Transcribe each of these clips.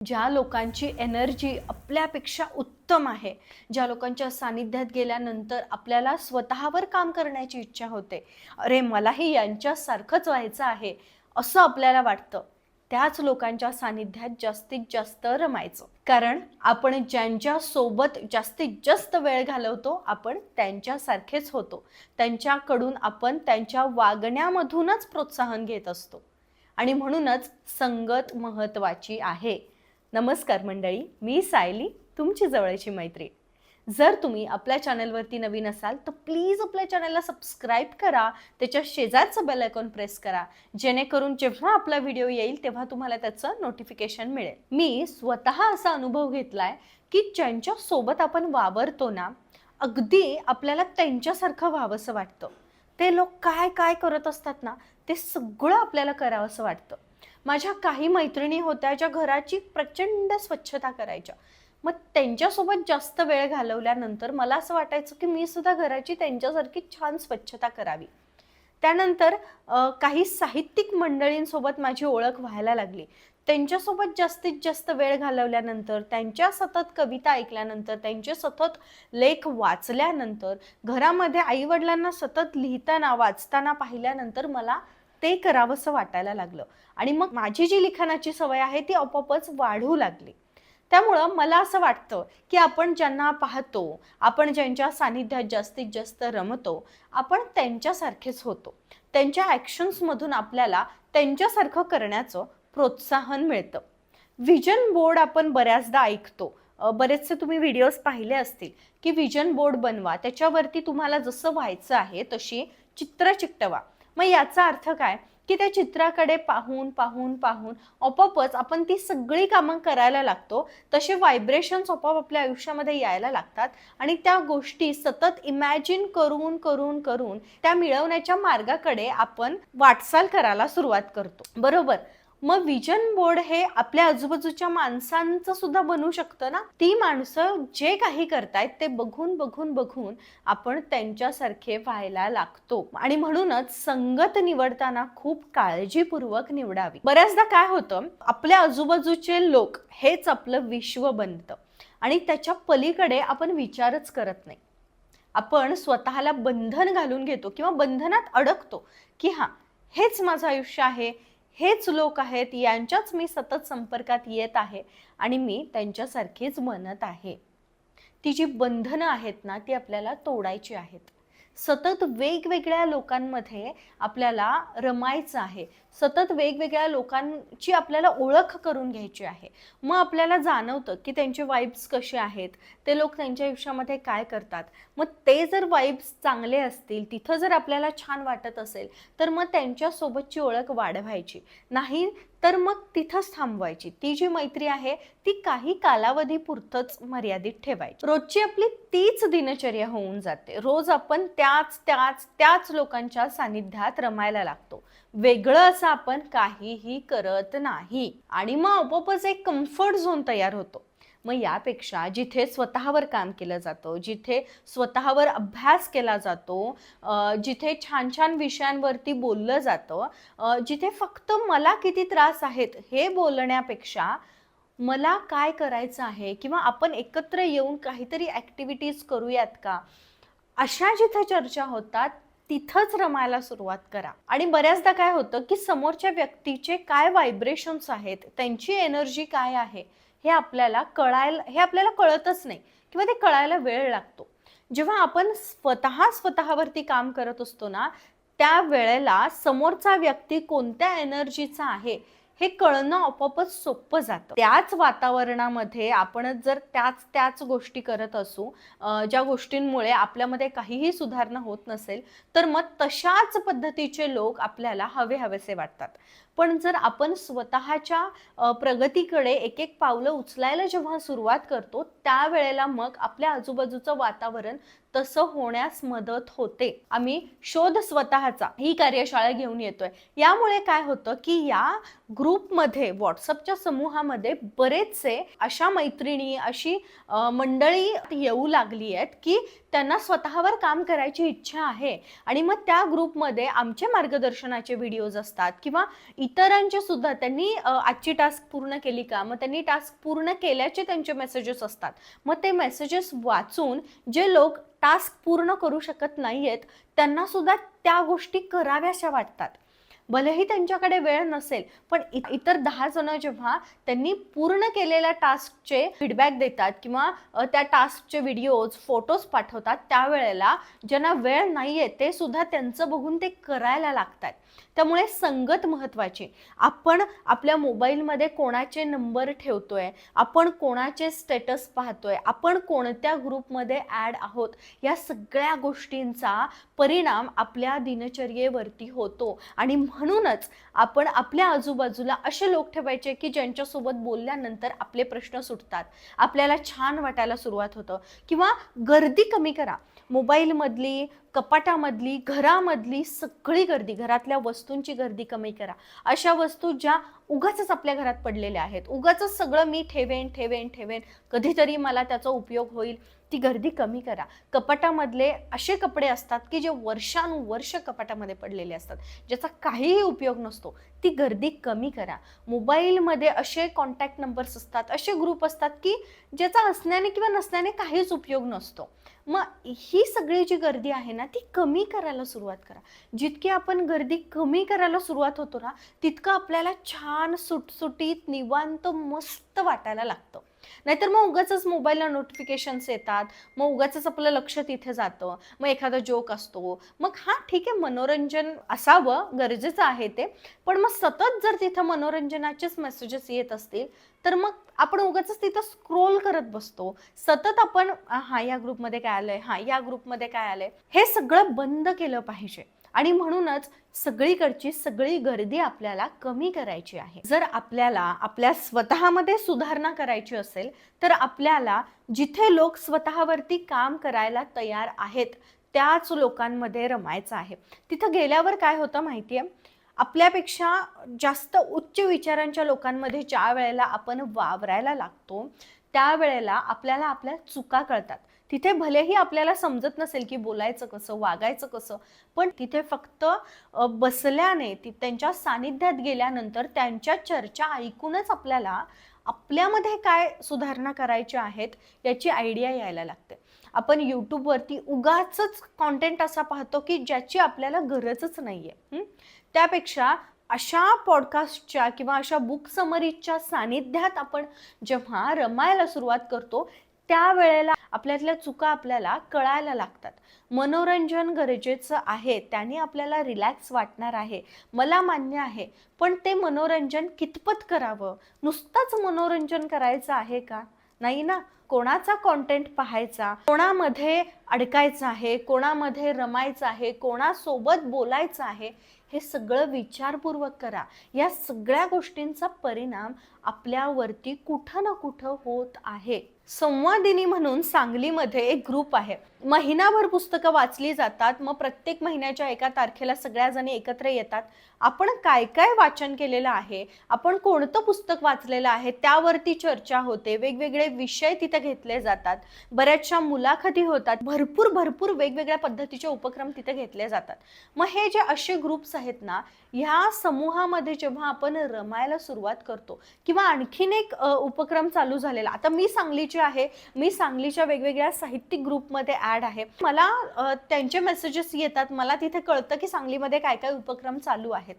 ज्या लोकांची एनर्जी आपल्यापेक्षा उत्तम आहे ज्या लोकांच्या सानिध्यात गेल्यानंतर आपल्याला स्वतःवर काम करण्याची इच्छा होते अरे मलाही यांच्यासारखंच व्हायचं आहे असं आपल्याला वाटतं त्याच लोकांच्या सानिध्यात जास्तीत जास्त रमायचं. कारण आपण ज्यांच्या सोबत जास्तीत जास्त वेळ घालवतो आपण त्यांच्यासारखेच होतो. त्यांच्याकडून आपण त्यांच्या वागण्यामधूनच प्रोत्साहन घेत असतो. आणि म्हणूनच संगत महत्वाची आहे. नमस्कार मंडळी मी सायली तुमची जवळची मैत्री. जर तुम्ही आपल्या चॅनलवरती नवीन असाल तर प्लीज आपल्या चॅनलला सबस्क्राईब करा त्याच्या शेजारचं बेल आयकॉन प्रेस करा. जेणेकरून जेव्हा आपला व्हिडिओ येईल तेव्हा तुम्हाला त्याचं नोटिफिकेशन मिळेल. मी स्वतः असा अनुभव घेतलाय की ज्यांच्या सोबत आपण वावरतो ना अगदी आपल्याला त्यांच्यासारखं व्हावंसं वाटतं. ते लोक काय काय करत असतात ना ते सगळं आपल्याला करावंसं वाटतं. माझ्या काही मैत्रिणी होत्या ज्या घराची प्रचंड स्वच्छता करायच्या. मग त्यांच्यासोबत जास्त वेळ घालवल्यानंतर मला असं वाटायचं की मी सुद्धा घराची त्यांच्यासारखी छान स्वच्छता करावी. त्यानंतर काही साहित्यिक मंडळींसोबत माझी ओळख व्हायला लागली. त्यांच्यासोबत जास्तीत जास्त वेळ घालवल्यानंतर त्यांच्या सतत कविता ऐकल्यानंतर त्यांचे सतत लेख वाचल्यानंतर घरामध्ये आईवडिलांना सतत लिहिताना वाचताना पाहिल्यानंतर मला ते करावंसं वाटायला लागलं. आणि मग माझी जी लिखाणाची सवय आहे ती आपोआपच वाढू लागली. त्यामुळं मला असं वाटतं की आपण ज्यांना पाहतो आपण ज्यांच्या सानिध्यात जास्तीत जास्त रमतो आपण त्यांच्यासारखेच होतो. त्यांच्या ॲक्शन्समधून आपल्याला त्यांच्यासारखं करण्याचं प्रोत्साहन मिळतं. व्हिजन बोर्ड आपण बऱ्याचदा ऐकतो. बरेचसे तुम्ही व्हिडिओज पाहिले असतील की व्हिजन बोर्ड बनवा त्याच्यावरती तुम्हाला जसं व्हायचं आहे तशी चित्र चिकटवा. मग याचा अर्थ काय? की त्या चित्राकडे पाहून पाहून पाहून आपोआपच आपण ती सगळी कामं करायला लागतो. तसे व्हायब्रेशन्स आपोआप आपल्या आयुष्यामध्ये यायला लागतात. आणि त्या गोष्टी सतत इमॅजिन करून करून करून त्या मिळवण्याच्या मार्गाकडे आपण वाटचाल करायला सुरुवात करतो. बरोबर? मग विजन बोर्ड हे आपल्या आजूबाजूच्या माणसांचं सुद्धा बनू शकतं ना? ती माणसं जे काही करतायत ते बघून बघून बघून आपण त्यांच्यासारखे व्हायला लागतो. आणि म्हणूनच संगत निवडताना खूप काळजीपूर्वक निवडावी. बऱ्याचदा काय होतं आपल्या आजूबाजूचे लोक हेच आपलं विश्व बनतं. आणि त्याच्या पलीकडे आपण विचारच करत नाही. आपण स्वतःला बंधन घालून घेतो किंवा बंधनात अडकतो की हां हेच माझं आयुष्य आहे हेच लोक आहेत यांच्याच मी सतत संपर्कात येत आहे आणि मी त्यांच्यासारखीच म्हणत आहे. ती जी बंधनं आहेत ना ती आपल्याला तोडायची आहेत. सतत वेगवेगळ्या लोकांमध्ये आपल्याला रमायचं आहे. सतत वेगवेगळ्या लोकांची आपल्याला ओळख करून घ्यायची आहे. मग आपल्याला जाणवतं की त्यांचे वाईब्स कसे आहेत ते लोक त्यांच्या आयुष्यामध्ये काय करतात. मग ते जर वाईब्स चांगले असतील तिथं जर आपल्याला छान वाटत असेल तर मग त्यांच्यासोबतची ओळख वाढवायची. नाही तर मग तिथंच थांबवायची. ती जी मैत्री आहे ती काही कालावधीपुरतंच मर्यादित ठेवायची. रोजची आपली तीच दिनचर्या होऊन जाते. रोज आपण त्याच त्याच त्याच लोकांच्या सानिध्यात रमायला लागतो. वेगळं असं आपण काहीही करत नाही. आणि मग आपोआपच एक कम्फर्ट झोन तयार होतो. मग यापेक्षा जिथे स्वतःवर काम केलं जातं जिथे स्वतःवर अभ्यास केला जातो जिथे छान छान विषयांवरती बोललं जातं जिथे फक्त मला किती त्रास आहेत हे बोलण्यापेक्षा मला काय करायचं आहे किंवा आपण एकत्र येऊन काहीतरी ॲक्टिव्हिटीज करूयात का? अशा जिथे चर्चा होतात तिथंच रमायला सुरुवात करा. आणि बऱ्याचदा काय होतं की समोरच्या व्यक्तीचे काय व्हायब्रेशन्स आहेत त्यांची एनर्जी काय आहे हे आपल्याला कळायला हे आपल्याला कळतच नाही किंवा ते कळायला वेळ लागतो. जेव्हा आपण स्वतः स्वतःवरती काम करत असतो ना त्या वेळेला समोरचा व्यक्ती कोणत्या एनर्जीचा आहे हे कळणं आपोआपच सोपं जातं. त्याच वातावरणामध्ये आपणच जर त्याच त्याच गोष्टी करत असू ज्या गोष्टींमुळे आपल्यामध्ये काहीही सुधारणा होत नसेल तर मग तशाच पद्धतीचे लोक आपल्याला हवे हवेसे वाटतात. पण जर आपण स्वतःच्या प्रगतीकडे एक एक पावलं उचलायला जेव्हा सुरुवात करतो त्यावेळेला मग आपल्या आजूबाजूचं वातावरण तसं होण्यास मदत होते. आम्ही शोध स्वतःचा ही कार्यशाळा घेऊन येतोय. यामुळे काय होतं की या ग्रुपमध्ये व्हॉट्सअपच्या समूहामध्ये बरेचसे अशा मैत्रिणी अशी मंडळी येऊ लागली आहेत की त्यांना स्वतःवर काम करायची इच्छा आहे. आणि मग त्या ग्रुपमध्ये आमचे मार्गदर्शनाचे व्हिडिओज असतात किंवा इतरांचे सुद्धा त्यांनी आजची टास्क पूर्ण केली का? मग त्यांनी टास्क पूर्ण केल्याचे त्यांचे मेसेजेस असतात. मग ते मेसेजेस वाचून जे लोक टास्क पूर्ण करू शकत नाहीयेत त्यांना सुद्धा त्या गोष्टी कराव्याशा वाटतात. भलेही त्यांच्याकडे वेळ नसेल पण इतर दहा जण जेव्हा त्यांनी पूर्ण केलेल्या टास्कचे फीडबॅक देतात किंवा त्या टास्कचे व्हिडिओज फोटोज पाठवतात त्यावेळेला ज्यांना वेळ नाहीये ते सुद्धा त्यांचं बघून ते करायला लागतात. त्यामुळे संगत महत्वाची. आपण आपल्या मोबाईलमध्ये कोणाचे नंबर ठेवतोय आपण कोणाचे स्टेटस पाहतोय आपण कोणत्या ग्रुपमध्ये ॲड आहोत या सगळ्या गोष्टींचा परिणाम आपल्या दिनचर्येवरती होतो आणि म्हणूनच आपण आपल्या आजूबाजूला असे लोक ठेवायचे की ज्यांच्यासोबत बोलल्यानंतर आपले प्रश्न सुटतात. आपल्याला छान वाटायला सुरुवात होतं. किंवा गर्दी कमी करा. मोबाईलमधली कपाटामधली घरामधली सगळी गर्दी घरातल्या वस्तूंची गर्दी कमी करा. अशा वस्तू ज्या उगाच आपल्या घरात पडलेल्या आहेत. उगाच सगळं मी ठेवेन ठेवेन ठेवेन. कधीतरी मला त्याचा उपयोग होईल. ती गर्दी कमी करा. कपाटामधले असे कपडे असतात की जे वर्षानुवर्ष कपाटामध्ये पडलेले असतात ज्याचा काहीही उपयोग नसतो ती गर्दी कमी करा. मोबाईलमध्ये असे कॉन्टॅक्ट नंबर्स असतात असे ग्रुप असतात की ज्याचा असण्याने किंवा नसण्याने काहीच उपयोग नसतो. मग ही सगळी जी गर्दी आहे ना ती कमी करायला सुरुवात करा. जितकी आपण गर्दी कमी करायला सुरुवात होतो ना तितकं आपल्याला छान सुटसुटीत निवांत मस्त वाटायला लागतं. नाहीतर मग उगाच मोबाईलला नोटिफिकेशन्स येतात. मग उगाच आपलं लक्ष तिथे जातं. मग एखादा जोक असतो. मग हा ठीक आहे मनोरंजन असावं गरजेचं आहे ते. पण मग सतत जर तिथं मनोरंजनाचेच मेसेजेस येत असतील तर मग आपण उगाच तिथं स्क्रोल करत बसतो. सतत आपण हा या ग्रुपमध्ये काय आलंय? हा या ग्रुपमध्ये काय आलंय? हे सगळं बंद केलं पाहिजे. आणि म्हणूनच सगळीकडची सगळी गर्दी आपल्याला कमी करायची आहे. जर आपल्याला आपल्या स्वतःमध्ये सुधारणा करायची असेल तर आपल्याला जिथे लोक स्वतःवरती काम करायला तयार आहेत त्याच लोकांमध्ये रमायचं आहे. तिथं गेल्यावर काय होतं माहिती आहे आपल्यापेक्षा जास्त उच्च विचारांच्या लोकांमध्ये ज्या वेळेला आपण वावरायला लागतो त्यावेळेला आपल्याला आपल्या चुका कळतात. तिथे भलेही आपल्याला समजत नसेल की बोलायचं कसं वागायचं कसं पण तिथे फक्त बसल्याने ती त्यांच्या सानिध्यात गेल्यानंतर त्यांच्या चर्चा ऐकूनच आपल्याला आपल्यामध्ये काय सुधारणा करायच्या आहेत याची आयडिया यायला लागते. आपण यूट्यूबवरती उगाच कॉन्टेंट असा पाहतो की ज्याची आपल्याला गरजच नाहीये. आहे त्यापेक्षा अशा पॉडकास्टच्या किंवा अशा बुक समरीजच्या सानिध्यात आपण जेव्हा रमायला सुरुवात करतो त्यावेळेला आपल्यातल्या चुका आपल्याला कळायला लागतात. मनोरंजन गरजेचं आहे त्याने आपल्याला रिलॅक्स वाटणार आहे. मला मान्य आहे पण ते मनोरंजन कितपत करावं? नुसतंच मनोरंजन करायचं आहे का? नाही ना? कोणाचा कॉन्टेंट पाहायचा? कोणामध्ये अडकायचं आहे? कोणामध्ये रमायचं आहे? कोणासोबत बोलायचं आहे? हे सगळं विचारपूर्वक करा. या सगळ्या गोष्टींचा परिणाम आपल्यावरती कुठं ना कुठं होत आहे. संवादिनी म्हणून सांगलीमध्ये एक ग्रुप आहे. महिनाभर पुस्तकं वाचली जातात मग प्रत्येक महिन्याच्या एका तारखेला सगळ्या जणी एकत्र येतात. आपण काय काय वाचन केलेलं आहे? आपण कोणतं पुस्तक वाचलेलं आहे? त्यावरती चर्चा होते. वेगवेगळे विषय तिथे घेतले जातात. बऱ्याचशा मुलाखती होतात. भरपूर भरपूर वेगवेगळ्या पद्धतीचे उपक्रम तिथे घेतले जातात. मग हे जे असे ग्रुप्स आहेत ना ह्या समूहामध्ये जेव्हा आपण रमायला सुरुवात करतो किंवा आणखीन एक उपक्रम चालू झालेला आता मी सांगलीची आहे. मी सांगलीच्या वेगवेगळ्या साहित्यिक ग्रुपमध्ये ॲड आहे. मला त्यांचे मेसेजेस येतात. मला तिथे कळतं की सांगलीमध्ये काय काय उपक्रम चालू आहेत.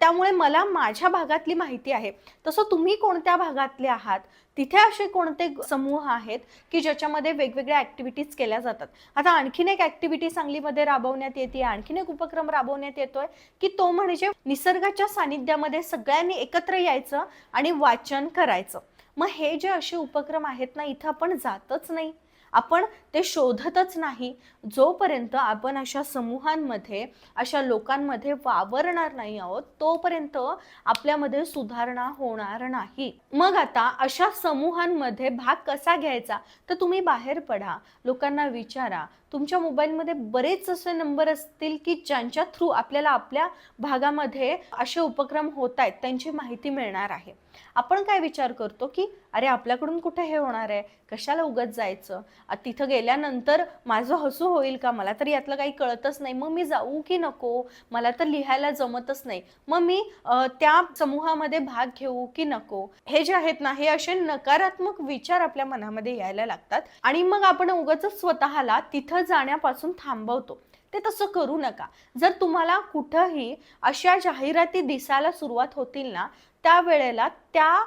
त्यामुळे मला माझ्या भागातली माहिती आहे. तसं तुम्ही कोणत्या भागातले आहात? तिथे असे कोणते समूह आहेत की ज्याच्यामध्ये वेगवेगळ्या ॲक्टिव्हिटीज केल्या जातात? आता आणखीन एक ॲक्टिव्हिटी सांगलीमध्ये राबवण्यात येते. आणखीन एक उपक्रम राबवण्यात येतोय की तो म्हणजे निसर्गाच्या सानिध्यामध्ये सगळ्यांनी एकत्र यायचं आणि वाचन करायचं. मग हे जे असे उपक्रम आहेत ना इथं आपण जातच नाही. आपण ते शोधतच नाही. जोपर्यंत आपण अशा समूहांमध्ये अशा लोकांमध्ये वावरणार नाही आहोत तोपर्यंत आपल्यामध्ये सुधारणा होणार नाही. मग आता अशा समूहांमध्ये भाग कसा घ्यायचा? तर तुम्ही बाहेर पडा. लोकांना विचारा. तुमच्या मोबाईलमध्ये बरेच असे नंबर असतील की ज्यांच्या थ्रू आपल्याला आपल्या भागामध्ये असे उपक्रम होत आहेत त्यांची माहिती मिळणार आहे. आपण काय विचार करतो की अरे आपल्याकडून कुठे हे होणार आहे? कशाला उगत जायचं? तिथं गेल्यानंतर माझं हसू होईल का? मला तर यातलं काही कळतच नाही. मग मी जाऊ की नको? मला तर लिहायला जमतच नाही. मग मी त्या समूहामध्ये भाग घेऊ की नको? हे जे आहेत ना हे असे नकारात्मक विचार आपल्या मनामध्ये यायला लागतात. आणि मग आपण उगाच स्वतःला तिथं जाण्यापासून थांबवतो. ते तसं करू नका. जर तुम्हाला कुठंही अशा जाहिराती दिसायला सुरुवात होतील ना त्यावेळेला त्या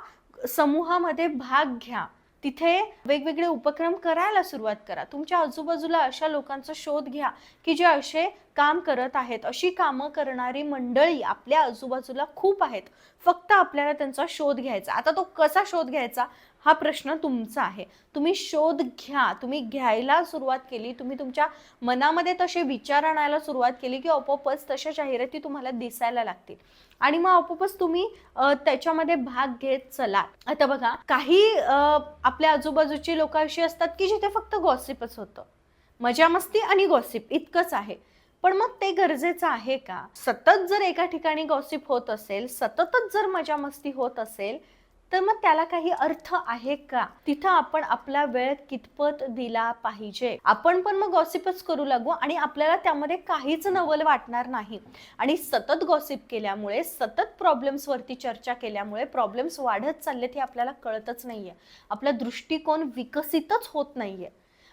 समूहामध्ये भाग घ्या. तिथे वेगवेगळे उपक्रम करायला सुरुवात करा. तुमच्या आजूबाजूला अशा लोकांचा शोध घ्या की जे असे काम करत आहेत. अशी कामं करणारी मंडळी आपल्या आजूबाजूला खूप आहेत. फक्त आपल्याला त्यांचा शोध घ्यायचा. आता तो कसा शोध घ्यायचा? हा प्रश्न तुमचा आहे. तुम्ही शोध घ्या. तुम्ही घ्यायला सुरुवात केली. तुम्ही तुमच्या मनामध्ये तसे विचार आणायला सुरुवात केली की आपोआपच तशा जाहिराती तुम्हाला दिसायला लागतील. आणि मग आपोआपच तुम्ही त्याच्यामध्ये भाग घेत चला. आता बघा काही आपल्या आजूबाजूची लोक अशी असतात की जिथे फक्त गॉसिपच होतं. मजा मस्ती आणि गॉसिप इतकंच आहे. पण मग ते गरजेचं आहे का? सतत जर एका ठिकाणी गॉसिप होत असेल सततच जर मजा मस्ती होत असेल तर मग त्याला काही अर्थ आहे का? तिथं आपण आपला वेळ कितपत दिला पाहिजे? आपण पण मग गॉसिपच करू लागू आणि आपल्याला त्यामध्ये काहीच नवल वाटणार नाही. आणि सतत गॉसिप केल्यामुळे सतत प्रॉब्लेम्स वरती चर्चा केल्यामुळे प्रॉब्लेम्स वाढत चाललेत हे आपल्याला कळतच नाहीये. आपला दृष्टिकोन विकसितच होत नाहीये.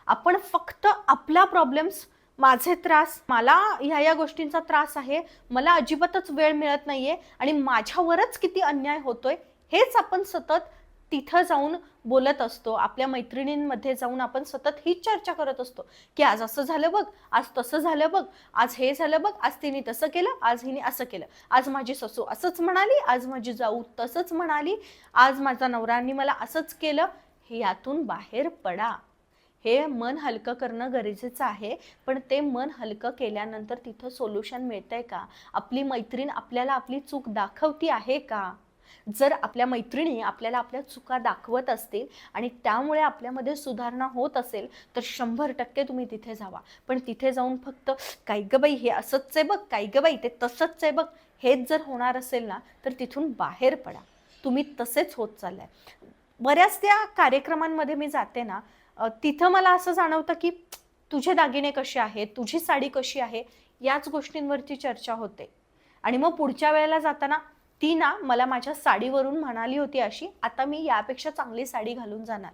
आपण फक्त आपला प्रॉब्लेम्स माझे त्रास मला ह्या या गोष्टींचा त्रास आहे मला अजिबातच वेळ मिळत नाहीये आणि माझ्यावरच किती अन्याय होतोय हेच आपण सतत तिथं जाऊन बोलत असतो. आपल्या मैत्रिणींमध्ये जाऊन आपण सतत हीच चर्चा करत असतो की आज असं झालं बघ आज तसं झालं बघ आज हे झालं बघ आज तिने तसं केलं आज हिने असं केलं. आज माझी ससू असंच म्हणाली आज माझी जाऊ तसंच म्हणाली आज माझा नवरांनी मला असंच केलं. हे यातून बाहेर पडा. हे मन हलकं करणं गरजेचं आहे पण ते मन हलकं केल्यानंतर तिथं सोल्युशन मिळतंय का? आपली मैत्रीण आपल्याला आपली चूक दाखवती आहे का? जर आपल्या मैत्रिणी आपल्याला आपल्या चुका दाखवत असतील आणि त्यामुळे आपल्यामध्ये सुधारणा होत असेल तर शंभर टक्के तुम्ही तिथे जावा. पण तिथे जाऊन फक्त काय ग बाई हे असंच आहे बघ काय ग बाई ते तसंच आहे बघ हेच जर होणार असेल ना तर तिथून बाहेर पडा. तुम्ही तसेच होत चाललाय. बऱ्याच त्या कार्यक्रमांमध्ये मी जाते ना तिथं मला असं जाणवतं की तुझे दागिने कसे आहेत तुझी साडी कशी आहे याच गोष्टींवरती चर्चा होते. आणि मग पुढच्या वेळेला जाताना ती ना मला माझ्या साडीवरून म्हणाली होती अशी आता मी यापेक्षा चांगली साडी घालून जाणार.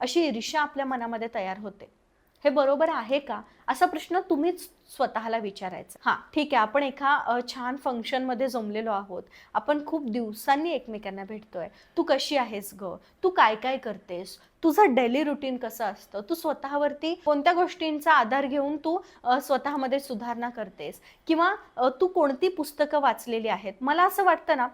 अशी ईर्ष्या आपल्या मनामध्ये तयार होते. हे बरोबर आहे का? असा प्रश्न तुम्हीच स्वतःला विचारायचा. हां ठीक आहे. आपण एका छान छान फंक्शनमध्ये जमलेलो आहोत. आपण खूप दिवसांनी एकमेकांना भेटतोय. तू कशी आहेस ग? तू काय काय करतेस? तुझं डेली रुटीन कसं असतं? तू स्वतःवरती कोणत्या गोष्टींचा आधार घेऊन तू स्वतःमध्ये सुधारणा करतेस? किंवा तू कोणती पुस्तकं वाचलेली आहेत? मला असं वाटतं ना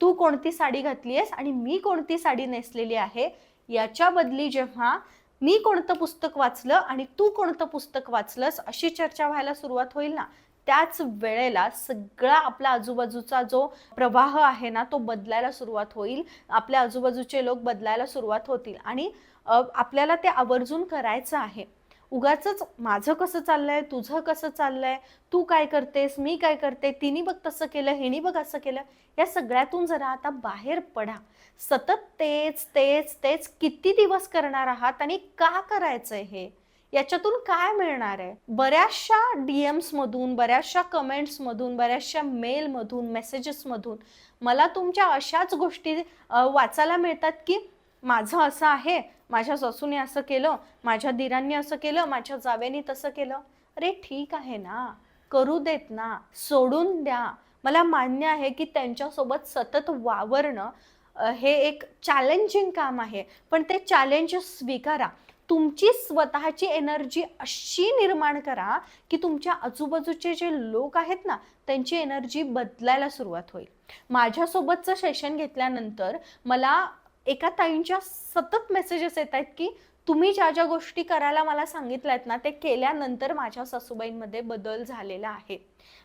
तू कोणती साडी घातली आहेस आणि मी कोणती साडी नेसलेली आहे याच्या बदली जेव्हा मी कोणतं पुस्तक वाचलं आणि तू कोणतं पुस्तक वाचलंस अशी चर्चा व्हायला सुरुवात होईल ना? त्याच वेळेला सगळा आपला आजूबाजूचा जो प्रवाह आहे ना तो बदलायला सुरुवात होईल. आपल्या आजूबाजूचे लोक बदलायला सुरुवात होतील. आणि आपल्याला ते आवर्जून करायचं आहे. उगाच माझं कसं चाललंय तुझं कसं चाललंय तू काय करतेस मी काय करते तिने बघ तसं केलं हिने बघ असं केलं. या सगळ्यातून जरा आता बाहेर पडा. सतत तेच तेच तेच किती दिवस करणार आहात आणि का करायचंय हे? याच्यातून काय मिळणार आहे? बऱ्याचशा डीएम्स मधून बऱ्याचशा कमेंट्स मधून बऱ्याचशा मेल मधून मेसेजेस मधून मला तुमच्या अशाच गोष्टी वाचायला मिळतात की माझं असं आहे माझ्या ससूने असं केलं माझ्या दिरांनी असं केलं माझ्या जावेनी तसं केलं. अरे ठीक आहे ना. करू देत ना. सोडून द्या. मला मान्य आहे की त्यांच्यासोबत सतत वावरणं हे एक चॅलेंजिंग काम आहे. पण ते चॅलेंज स्वीकारा. तुमची स्वतःची एनर्जी अशी निर्माण करा की तुमच्या आजूबाजूचे जे लोक आहेत ना त्यांची एनर्जी बदलायला सुरुवात होईल. माझ्यासोबतचं सेशन घेतल्यानंतर मला एका ताईंच्या सतत मेसेजेस येत आहेत की तुम्ही ज्या ज्या गोष्टी करायला मला सांगितल्यात ना ते केल्यानंतर माझ्या सासूबाईंमध्ये बदल झालेला आहे.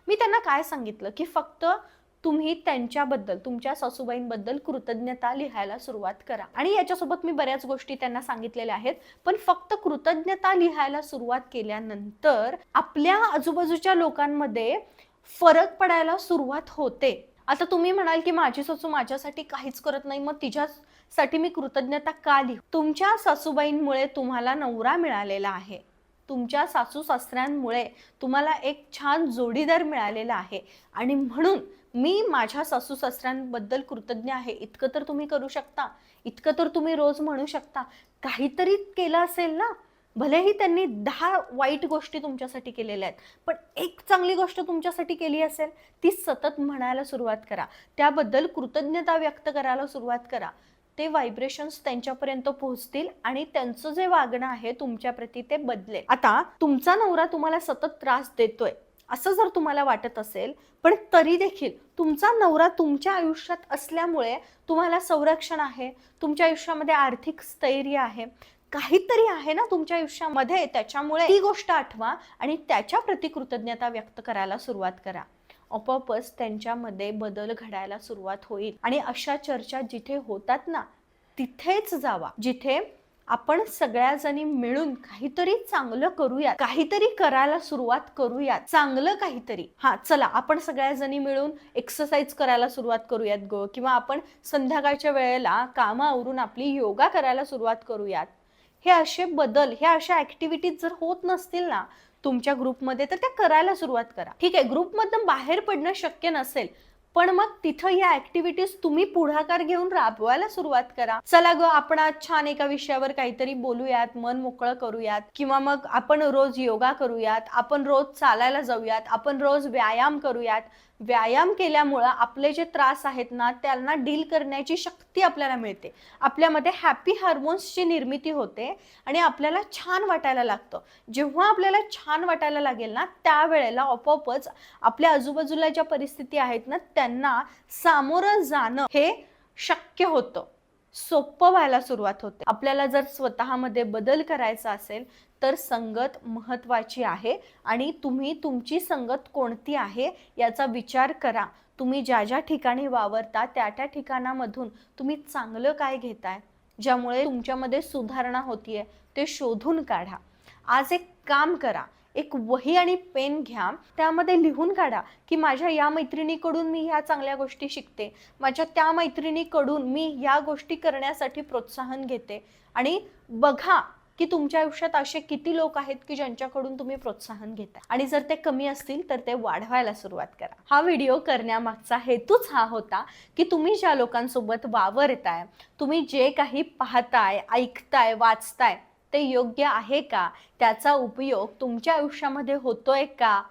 मी त्यांना काय सांगितलं की फक्त तुम्ही त्यांच्याबद्दल तुमच्या सासूबाईंबद्दल कृतज्ञता लिहायला सुरुवात करा. आणि याच्यासोबत मी बऱ्याच गोष्टी त्यांना सांगितलेल्या आहेत पण फक्त कृतज्ञता लिहायला सुरुवात केल्यानंतर आपल्या आजूबाजूच्या लोकांमध्ये फरक पडायला सुरुवात होते. आता तुम्ही म्हणाल की माझी सासू माझ्यासाठी काहीच करत नाही मग तिच्यासाठी मी कृतज्ञता का लिहू? तुमच्या सासूबाईंमुळे तुम्हाला नवरा मिळालेला आहे. तुमच्या सासू सासऱ्यांमुळे तुम्हाला एक छान जोडीदार मिळालेला आहे. आणि म्हणून मी माझ्या सासू सासऱ्यांबद्दल कृतज्ञ आहे. इतकं तर तुम्ही करू शकता. इतकं तर तुम्ही रोज म्हणू शकता. काहीतरी केलं असेल ना भलेही त्यांनी दहा वाईट गोष्टी तुमच्यासाठी केलेल्या आहेत पण एक चांगली गोष्ट तुमच्यासाठी केली असेल ती सतत म्हणायला सुरुवात करा. त्याबद्दल कृतज्ञता व्यक्त करायला सुरुवात करा. ते व्हायब्रेशन्स त्यांच्यापर्यंत पोहोचतील आणि त्यांचं जे वागणं आहे तुमच्याप्रती ते बदलेल. आता तुमचा नवरा तुम्हाला सतत त्रास देतोय. असं जर तुम्हाला वाटत असेल पण तरी देखील तुमचा नवरा तुमच्या आयुष्यात असल्यामुळे तुम्हाला संरक्षण आहे तुमच्या आयुष्यामध्ये आर्थिक स्थैर्य आहे काहीतरी आहे ना तुमच्या आयुष्यामध्ये त्याच्यामुळे ती गोष्ट आठवा आणि त्याच्या प्रति कृतज्ञता व्यक्त करायला सुरुवात करा. आपोआपच त्यांच्यामध्ये बदल घडायला सुरुवात होईल आणि अशा चर्चा जिथे होतात ना तिथेच जावा. जिथे आपण सगळ्याजणी मिळून काहीतरी चांगलं करूयात. काहीतरी करायला सुरुवात करूयात. चांगलं काहीतरी. हा चला आपण सगळ्याजणी मिळून एक्सरसाइज करायला सुरुवात करूयात ग. किंवा आपण संध्याकाळच्या वेळेला कामं आवरून आपली योगा करायला सुरुवात करूयात. हे असे बदल ह्या अशा ऍक्टिव्हिटीज जर होत नसतील ना तुमच्या ग्रुपमध्ये तर त्या करायला सुरुवात करा. ठीक आहे ग्रुपमधनं बाहेर पडणं शक्य नसेल पण मग तिथं या ऍक्टिव्हिटीज तुम्ही पुढाकार घेऊन राबवायला सुरुवात करा. चला ग आपण आज छान एका विषयावर काहीतरी बोलूयात मन मोकळं करूयात. किंवा मग आपण रोज योगा करूयात आपण रोज चालायला जाऊयात आपण रोज व्यायाम करूयात. व्यायाम केल्यामुळं आपले जे त्रास आहेत ना त्यांना डील करण्याची शक्ती आपल्याला मिळते. आपल्यामध्ये हॅपी हार्मोन्सची निर्मिती होते आणि आपल्याला छान वाटायला लागतं. जेव्हा आपल्याला छान वाटायला लागेल ना त्यावेळेला आपोआपच आपल्या आजूबाजूला ज्या परिस्थिती आहेत ना त्यांना सामोरं जाणं हे शक्य होतं. सोपं व्हायला सुरुवात होते. आपल्याला जर स्वतःमध्ये बदल करायचा असेल तर संगत महत्त्वाची आहे आणि तुम्ही तुमची संगत कोणती आहे याचा विचार करा. तुम्ही ज्या ज्या ठिकाणी वावरता त्या त्या ठिकाणामधून तुम्ही चांगलं काय घेताय ज्यामुळे तुमच्यामध्ये सुधारणा होतीये ते शोधून काढा. आज एक काम करा एक वही आणि पेन घ्या त्यामध्ये लिहून काढा की माझ्या या मैत्रिणीकडून मी ह्या चांगल्या गोष्टी शिकते माझ्या त्या मैत्रिणीकडून मी या गोष्टी करण्यासाठी प्रोत्साहन घेते आणि बघा की तुमच्या आयुष्यात असे किती लोक आहेत की ज्यांच्याकडून तुम्ही प्रोत्साहन घेता आणि जर ते कमी असतील तर ते वाढवायला सुरुवात करा. हा व्हिडिओ करण्यामागचा हेतूच हा होता की तुम्ही ज्या लोकांसोबत वावरताय तुम्ही जे काही पाहताय ऐकताय वाचताय ते योग्य आहे का? त्याचा उपयोग तुमच्या आयुष्यामध्ये होतोय का?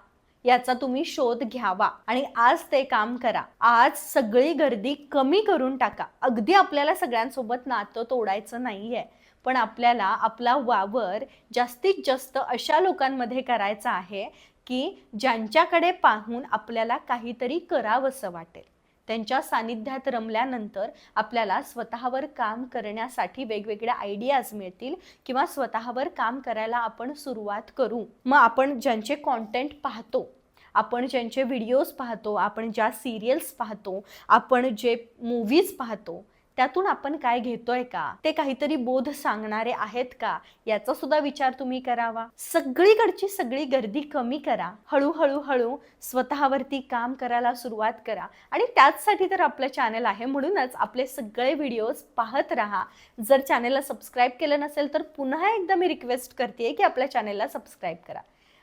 याचा तुम्ही शोध घ्यावा आणि आज ते काम करा. आज सगळी गर्दी कमी करून टाका. अगदी आपल्याला सगळ्यांसोबत नातं तोडायचं नाहीये. पण आपल्याला आपला वावर जास्तीत जास्त अशा लोकांमध्ये करायचा आहे की ज्यांच्याकडे पाहून आपल्याला काहीतरी करावंसं वाटेल. त्यांच्या सानिध्यात रमल्यानंतर आपल्याला स्वतःवर काम करण्यासाठी वेगवेगळ्या आयडियाज मिळतील किंवा स्वतःवर काम करायला आपण सुरुवात करू. मग आपण ज्यांचे कॉन्टेंट पाहतो आपण ज्यांचे व्हिडिओज पाहतो आपण ज्या सिरियल्स पाहतो आपण जे मूवीज पाहतो त्यातून आपण काय घेतोय का? ते काहीतरी बोध सांगणारे आहेत का? याचा सुद्धा विचार तुम्ही करावा. सगळीकडची सगळी गर्दी कमी करा. हळूहळू हळू स्वतःवरती काम करायला सुरुवात करा. आणि त्याचसाठी तर आपलं चॅनल आहे. म्हणूनच आपले सगळे व्हिडिओज पाहत राहा. जर चॅनलला सबस्क्राईब केलं नसेल तर पुन्हा एकदा मी रिक्वेस्ट करते की आपल्या चॅनलला सबस्क्राईब करा.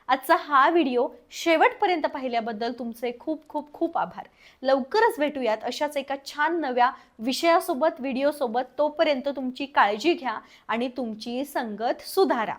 आजचा हा व्हिडिओ शेवटपर्यंत पाहिल्याबद्दल तुमचे खूप खूप खूप आभार. लवकरच भेटूयात अशाच एका छान नव्या विषयासोबत व्हिडिओसोबत. तोपर्यंत तुमची काळजी घ्या आणि तुमची संगत सुधारा.